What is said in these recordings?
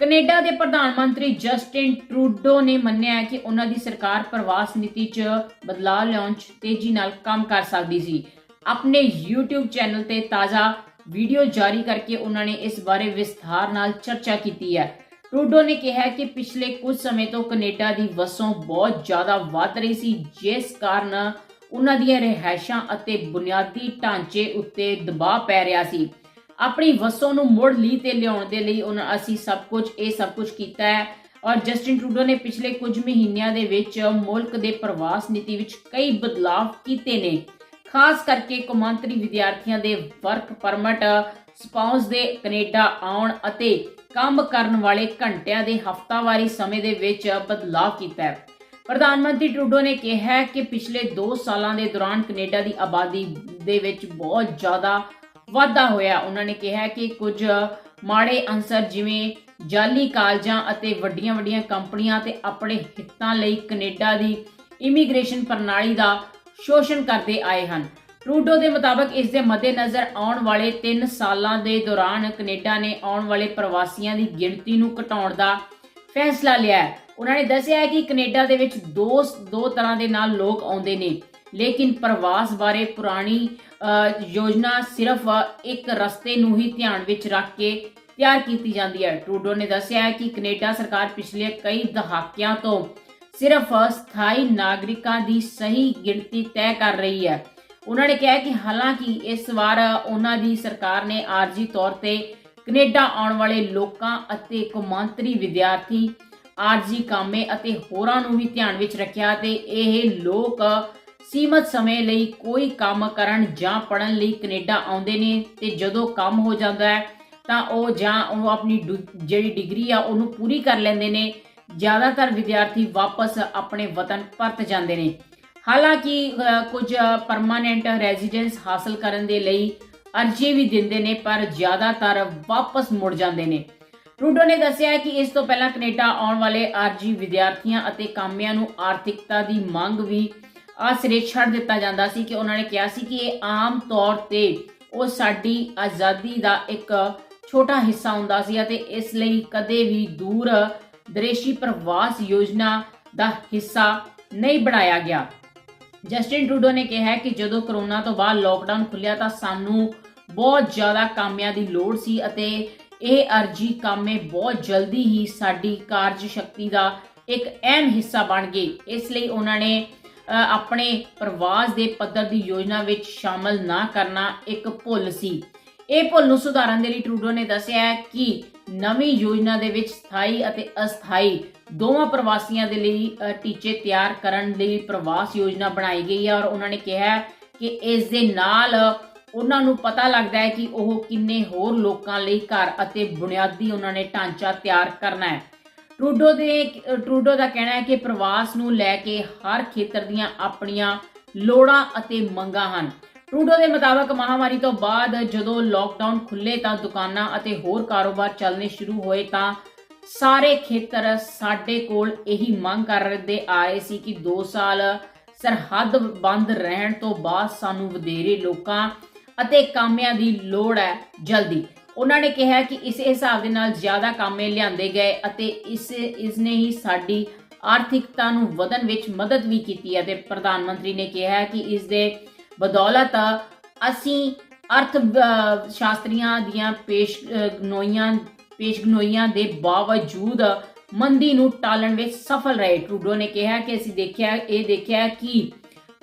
Canada ਦੇ ਪ੍ਰਧਾਨ ਮੰਤਰੀ ਜਸਟਿਨ ਟਰੂਡੋ ਨੇ ਮੰਨਿਆ ਹੈ ਕਿ ਉਹਨਾਂ ਦੀ ਸਰਕਾਰ ਪ੍ਰਵਾਸ ਨੀਤੀ 'ਚ ਬਦਲਾਅ ਲਿਆਉਣ 'ਚ ਤੇਜ਼ੀ ਨਾਲ ਕੰਮ ਕਰ ਸਕਦੀ ਸੀ। ਆਪਣੇ YouTube ਚੈਨਲ ਤੇ ਤਾਜ਼ਾ ਵੀਡੀਓ ਜਾਰੀ ਕਰਕੇ ਉਹਨਾਂ ਨੇ ਇਸ ਬਾਰੇ ਵਿਸਥਾਰ ਨਾਲ ਚਰਚਾ ਕੀਤੀ ਹੈ। ਟਰੂਡੋ ਨੇ ਕਿਹਾ ਕਿ ਪਿਛਲੇ ਕੁਝ ਸਮੇਂ ਤੋਂ ਕੈਨੇਡਾ ਦੀ ਵਸੋਂ ਬਹੁਤ ਜ਼ਿਆਦਾ ਵੱਧ ਰਹੀ ਸੀ, ਜਿਸ ਕਾਰਨ ਉਹਨਾਂ ਦੀਆਂ ਰਿਹਾਇਸ਼ਾਂ ਅਤੇ ਬੁਨਿਆਦੀ ਢਾਂਚੇ ਉੱਤੇ ਦਬਾਅ ਪੈ ਰਿਹਾ ਸੀ। ਆਪਣੀ ਵਸੋਂ ਨੂੰ ਮੁੜ ਲਈ ਤੇ ਲਿਆਉਣ ਦੇ ਲਈ ਉਹਨਾਂ ਅਸੀਂ ਸਭ ਕੁਝ, ਇਹ ਸਭ ਕੁਝ ਕੀਤਾ ਹੈ। ਔਰ ਜਸਟਿਨ ਟਰੂਡੋ ਨੇ ਪਿਛਲੇ ਕੁਝ ਮਹੀਨਿਆਂ ਦੇ ਵਿੱਚ ਮੁਲਕ ਦੇ ਪ੍ਰਵਾਸ ਨੀਤੀ ਵਿੱਚ ਕਈ ਬਦਲਾਅ ਕੀਤੇ ਨੇ। ਖਾਸ ਕਰਕੇ ਕੌਮਾਂਤਰੀ ਵਿਦਿਆਰਥੀਆਂ ਦੇ ਵਰਕ ਪਰਮਿਟ, ਸਪਾਊਸ ਦੇ ਕੈਨੇਡਾ ਆਉਣ ਅਤੇ ਕੰਮ ਕਰਨ ਵਾਲੇ ਘੰਟਿਆਂ ਦੇ ਹਫ਼ਤਾਵਾਰੀ ਸਮੇਂ ਦੇ ਵਿੱਚ ਬਦਲਾਅ ਕੀਤਾ ਹੈ। ਪ੍ਰਧਾਨ ਮੰਤਰੀ ਟਰੂਡੋ ਨੇ ਕਿਹਾ ਕਿ ਪਿਛਲੇ 2 ਸਾਲਾਂ ਦੇ ਦੌਰਾਨ ਕੈਨੇਡਾ ਦੀ ਆਬਾਦੀ ਦੇ ਵਿੱਚ ਬਹੁਤ ਜ਼ਿਆਦਾ ਵਾਧਾ ਹੋਇਆ। ਉਹਨਾਂ ਨੇ ਕਿਹਾ ਕਿ ਕੁਝ ਮਾੜੇ ਅੰਸਰ ਜਿਵੇਂ ਜਾਲੀ ਕਾਲਜਾਂ ਅਤੇ ਵੱਡੀਆਂ-ਵੱਡੀਆਂ ਕੰਪਨੀਆਂ ਤੇ ਆਪਣੇ ਹਿੱਤਾਂ ਲਈ ਕੈਨੇਡਾ ਦੀ ਇਮੀਗ੍ਰੇਸ਼ਨ ਪ੍ਰਣਾਲੀ ਦਾ ਸ਼ੋਸ਼ਣ ਕਰਦੇ ਆਏ ਹਨ। ਟਰੂਡੋ ਦੇ ਮੁਤਾਬਕ ਇਸ ਦੇ ਮੱਦੇਨਜ਼ਰ ਆਉਣ ਵਾਲੇ 3 ਸਾਲਾਂ ਦੇ ਦੌਰਾਨ ਕੈਨੇਡਾ ਨੇ ਆਉਣ ਵਾਲੇ ਪ੍ਰਵਾਸੀਆਂ ਦੀ ਗਿਣਤੀ ਨੂੰ ਘਟਾਉਣ ਦਾ ਫੈਸਲਾ ਲਿਆ ਹੈ। ਉਹਨਾਂ ਨੇ ਦੱਸਿਆ ਹੈ ਕਿ ਕੈਨੇਡਾ ਦੇ ਵਿੱਚ ਦੋ ਦੋ ਤਰ੍ਹਾਂ ਦੇ ਨਾਲ ਲੋਕ ਆਉਂਦੇ ਨੇ। ਲੇਕਿਨ ਪ੍ਰਵਾਸ ਬਾਰੇ ਪੁਰਾਣੀ ਯੋਜਨਾ ਸਿਰਫ ਇੱਕ ਰਸਤੇ ਨੂੰ ਹੀ ਧਿਆਨ ਵਿੱਚ ਰੱਖ ਕੇ ਤਿਆਰ ਕੀਤੀ ਜਾਂਦੀ ਹੈ। ਟਰੂਡੋ ਨੇ ਦੱਸਿਆ ਹੈ ਕਿ ਕੈਨੇਡਾ ਸਰਕਾਰ ਪਿਛਲੇ ਕਈ ਦਹਾਕਿਆਂ ਤੋਂ ਸਿਰਫ ਸਥਾਈ ਨਾਗਰਿਕਾਂ ਦੀ ਸਹੀ ਗਿਣਤੀ ਤੈਅ ਕਰ ਰਹੀ ਹੈ। ਉਹਨਾਂ ਨੇ ਕਿਹਾ ਕਿ ਹਾਲਾਂਕਿ ਇਸ ਵਾਰ ਉਹਨਾਂ ਦੀ ਸਰਕਾਰ ਨੇ ਆਰਜੀ ਤੌਰ ਤੇ ਕੈਨੇਡਾ ਆਉਣ ਵਾਲੇ ਲੋਕਾਂ ਅਤੇ ਕੌਮਾਂਤਰੀ ਵਿਦਿਆਰਥੀ ਆਰਜੀ ਕਾਮੇ ਅਤੇ ਹੋਰਾਂ ਨੂੰ ਵੀ ਧਿਆਨ ਵਿੱਚ ਰੱਖਿਆ ਤੇ ਇਹ ਲੋਕ ਸੀਮਤ ਸਮੇਂ ਲਈ ਕੋਈ ਕੰਮ ਕਰਨ ਜਾਂ ਪੜਨ ਲਈ ਕੈਨੇਡਾ ਆਉਂਦੇ ਨੇ ਤੇ ਜਦੋਂ ਕੰਮ ਹੋ ਜਾਂਦਾ ਹੈ, ਤਾਂ ਉਹ ਜਾਂ ਉਹ ਆਪਣੀ ਜਿਹੜੀ ਡਿਗਰੀ ਆ ਉਹਨੂੰ ਪੂਰੀ ਕਰ ਲੈਂਦੇ ਨੇ। ਜ਼ਿਆਦਾਤਰ ਵਿਦਿਆਰਥੀ ਵਾਪਸ ਆਪਣੇ ਵਤਨ ਪਰਤ ਜਾਂਦੇ ਨੇ। ਹਾਲਾਂਕਿ ਕੁਝ ਪਰਮਾਨੈਂਟ ਰੈਜ਼ੀਡੈਂਸ ਹਾਸਲ ਕਰਨ ਦੇ ਲਈ ਅਰਜ਼ੀ ਵੀ ਦਿੰਦੇ ਨੇ, ਪਰ ਜ਼ਿਆਦਾਤਰ ਵਾਪਸ ਮੁੜ ਜਾਂਦੇ ਨੇ। ਟਰੂਡੋ ਨੇ ਦੱਸਿਆ ਕਿ ਇਸ ਤੋਂ ਪਹਿਲਾਂ ਕੈਨੇਡਾ ਆਉਣ ਵਾਲੇ ਆਰਜੀ ਵਿਦਿਆਰਥੀਆਂ ਅਤੇ ਕਾਮਿਆਂ ਨੂੰ ਆਰਥਿਕਤਾ ਦੀ ਮੰਗ ਵੀ ਆਸਰੇ ਛੱਡ ਦਿੱਤਾ ਜਾਂਦਾ ਸੀ ਕਿ ਉਹਨਾਂ ਨੇ ਕਿਹਾ ਸੀ ਕਿ ਇਹ ਆਮ ਤੌਰ ਤੇ ਉਹ ਸਾਡੀ ਆਜ਼ਾਦੀ ਦਾ ਇੱਕ ਛੋਟਾ ਹਿੱਸਾ ਹੁੰਦਾ ਸੀ ਅਤੇ ਇਸ ਲਈ ਕਦੇ ਵੀ ਦੂਰ ਦਰੇਸ਼ੀ ਪ੍ਰਵਾਸ ਯੋਜਨਾ ਦਾ ਹਿੱਸਾ ਨਹੀਂ ਬਣਾਇਆ ਗਿਆ। ਜਸਟਿਨ ਟਰੂਡੋ ਨੇ ਕਿਹਾ ਕਿ ਜਦੋਂ ਕਰੋਨਾ ਤੋਂ ਬਾਅਦ ਲੋਕਡਾਊਨ ਖੁੱਲਿਆ ਤਾਂ ਸਾਨੂੰ ਬਹੁਤ ਜ਼ਿਆਦਾ ਕਾਮਿਆਂ ਦੀ ਲੋੜ ਸੀ ਅਤੇ ਇਹ ਅਰਜੀ ਕਾਮੇ ਬਹੁਤ ਜਲਦੀ ਹੀ ਸਾਡੀ ਕਾਰਜ ਸ਼ਕਤੀ ਦਾ ਇੱਕ ਅਹਿਮ ਹਿੱਸਾ ਬਣ ਗਏ ਇਸ ਲਈ ਉਹਨਾਂ ਨੇ ਆਪਣੇ ਪ੍ਰਵਾਸ ਦੇ ਪੱਧਰ ਦੀ ਯੋਜਨਾ ਵਿੱਚ ਸ਼ਾਮਲ ਨਾ ਕਰਨਾ ਇੱਕ ਭੁੱਲ ਸੀ। ਇਹ ਭੁੱਲ ਨੂੰ ਸੁਧਾਰਨ ਦੇ ਲਈ ਟਰੂਡੋ ਨੇ ਦੱਸਿਆ ਕਿ ਨਵੀਂ ਯੋਜਨਾ ਦੇ ਵਿੱਚ ਸਥਾਈ ਅਤੇ ਅਸਥਾਈ ਦੋਵਾਂ ਪ੍ਰਵਾਸੀਆਂ ਦੇ ਲਈ ਟੀਚੇ ਤਿਆਰ ਕਰਨ ਲਈ ਪ੍ਰਵਾਸ ਯੋਜਨਾ ਬਣਾਈ ਗਈ ਹੈ ਔਰ ਉਹਨਾਂ ਨੇ ਕਿਹਾ ਕਿ ਇਸ ਦੇ ਨਾਲ ਉਹਨਾਂ ਨੂੰ ਪਤਾ ਲੱਗਦਾ ਹੈ ਕਿ ਉਹ ਕਿੰਨੇ ਹੋਰ ਲੋਕਾਂ ਲਈ ਘਰ ਅਤੇ ਬੁਨਿਆਦੀ ਉਹਨਾਂ ਨੇ ਢਾਂਚਾ ਤਿਆਰ ਕਰਨਾ ਹੈ। ਟਰੂਡੋ ਦੇ, ਟਰੂਡੋ ਦਾ ਕਹਿਣਾ ਹੈ ਕਿ ਪ੍ਰਵਾਸ ਨੂੰ ਲੈ ਕੇ ਹਰ ਖੇਤਰ ਦੀਆਂ ਆਪਣੀਆਂ ਲੋੜਾਂ ਅਤੇ ਮੰਗਾਂ ਹਨ। ਟਰੂਡੋ ਦੇ ਮੁਤਾਬਕ ਮਹਾਮਾਰੀ ਤੋਂ ਬਾਅਦ ਜਦੋਂ ਲੋਕਡਾਊਨ ਖੁੱਲੇ ਤਾਂ ਦੁਕਾਨਾਂ ਅਤੇ ਹੋਰ ਕਾਰੋਬਾਰ ਚੱਲਣੇ ਸ਼ੁਰੂ ਹੋਏ ਤਾਂ ਸਾਰੇ ਖੇਤਰ ਸਾਡੇ ਕੋਲ ਇਹੀ ਮੰਗ ਕਰਦੇ ਆ ਰਹੇ ਸੀ ਕਿ 2 ਸਾਲ ਸਰਹੱਦ ਬੰਦ ਰਹਿਣ ਤੋਂ ਬਾਅਦ ਸਾਨੂੰ ਵਧੇਰੇ ਲੋਕਾਂ ਅਤੇ ਕਾਮਿਆਂ ਦੀ ਲੋੜ ਹੈ ਜਲਦੀ। ਉਹਨਾਂ ਨੇ ਕਿਹਾ ਕਿ ਇਸ ਹਿਸਾਬ ਦੇ ਨਾਲ ਜ਼ਿਆਦਾ ਕਾਮੇ ਲਿਆਂਦੇ ਗਏ ਅਤੇ ਇਸ ਇਸ ਨੇ ਹੀ ਸਾਡੀ ਆਰਥਿਕਤਾ ਨੂੰ ਵਧਣ ਵਿੱਚ ਮਦਦ ਵੀ ਕੀਤੀ ਹੈ ਤੇ ਪ੍ਰਧਾਨ ਮੰਤਰੀ ਨੇ ਕਿਹਾ ਕਿ ਇਸ ਦੇ ਬਦੌਲਤ ਅਸੀਂ ਅਰਥ ਸ਼ਾਸਤਰੀਆਂ ਦੀਆਂ ਪੇਸ਼ ਪੇਸ਼ਗਨੋਈਆਂ ਪੇਸ਼ਗਨੋਈਆਂ ਦੇ ਬਾਵਜੂਦ ਮੰਦੀ ਨੂੰ ਟਾਲਣ ਵਿੱਚ ਸਫਲ ਰਹੇ। ਟਰੂਡੋ ਨੇ ਕਿਹਾ ਕਿ ਅਸੀਂ ਦੇਖਿਆ, ਇਹ ਦੇਖਿਆ ਕਿ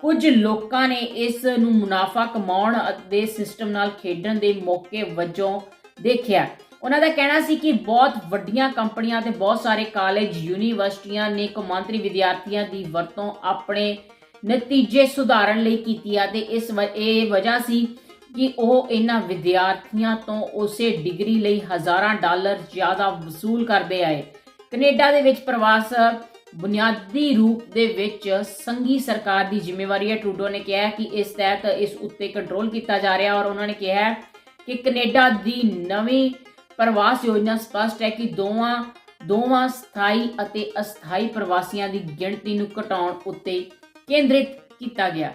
ਕੁਝ ਲੋਕਾਂ ਨੇ ਇਸ ਨੂੰ ਮੁਨਾਫਾ ਕਮਾਉਣ ਦੇ ਸਿਸਟਮ ਨਾਲ ਖੇਡਣ ਦੇ ਮੌਕੇ ਵਜੋਂ ਦੇਖਿਆ। ਉਹਨਾਂ ਦਾ ਕਹਿਣਾ ਸੀ ਕਿ ਬਹੁਤ ਵੱਡੀਆਂ ਕੰਪਨੀਆਂ ਤੇ ਬਹੁਤ ਸਾਰੇ ਕਾਲਜ, ਯੂਨੀਵਰਸਿਟੀਆਂ ਨੇ ਕੌਮਾਂਤਰੀ ਵਿਦਿਆਰਥੀਆਂ ਦੀ ਵਰਤੋਂ ਆਪਣੇ ਨਤੀਜੇ ਸੁਧਾਰਨ ਲਈ ਕੀਤੀ ਆ ਤੇ ਇਸ ਵ- ਇਹ ਵਜ੍ਹਾ ਸੀ ਕਿ ਉਹ ਇਹਨਾਂ ਵਿਦਿਆਰਥੀਆਂ ਤੋਂ ਉਸੇ ਡਿਗਰੀ ਲਈ ਹਜ਼ਾਰਾਂ ਡਾਲਰ ਜ਼ਿਆਦਾ ਵਸੂਲ ਕਰਦੇ ਆਏ। ਕੈਨੇਡਾ ਦੇ ਵਿੱਚ ਪ੍ਰਵਾਸ ਬੁਨਿਆਦੀ ਰੂਪ ਦੇ ਵਿੱਚ ਸੰਘੀ ਸਰਕਾਰ ਦੀ ਜ਼ਿੰਮੇਵਾਰੀ ਹੈ। ਟਰੂਡੋ ਨੇ ਕਿਹਾ ਕਿ ਇਸ ਤਹਿਤ ਇਸ ਉੱਤੇ ਕੰਟਰੋਲ ਕੀਤਾ ਜਾ ਰਿਹਾ ਔਰ ਉਹਨਾਂ ਨੇ ਕਿਹਾ ਕਿ ਕੈਨੇਡਾ ਦੀ ਨਵੀਂ ਪ੍ਰਵਾਸ ਯੋਜਨਾ ਸਪਸ਼ਟ ਹੈ ਕਿ ਦੋਵਾਂ ਦੋਵਾਂ ਸਥਾਈ ਅਤੇ ਅਸਥਾਈ ਪ੍ਰਵਾਸੀਆਂ ਦੀ ਗਿਣਤੀ ਨੂੰ ਘਟਾਉਣ ਉੱਤੇ ਕੇਂਦਰਿਤ ਕੀਤਾ ਗਿਆ।